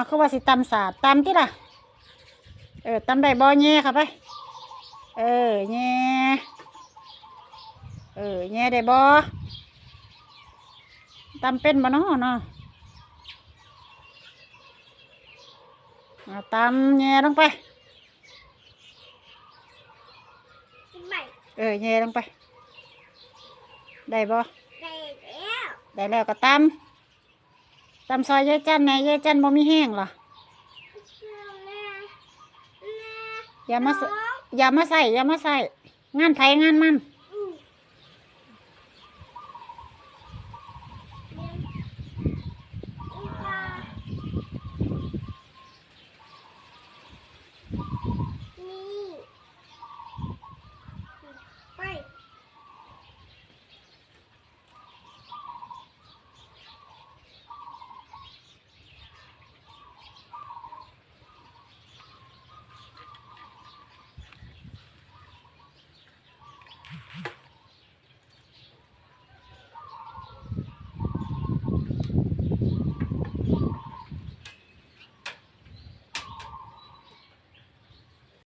เอาคือว่าสิตำสาดตำที่ล่ะ เออตำได้บ่แย่ค่ะไป เออแย่เออแย่ได้บ่ตำเป็นบ่เนาะเนาะเอาตำแย่ลงไปใหม่เออแย่ลงไป ได้บ่ได้แล้วได้แล้วก็ตำ ตำซอยยายจันแหน่ยายจันบ่มีแห้งเหรอแม่แม่อย่ามาใส่อย่ามาใส่อย่ามาใส่งานไผงานมันแ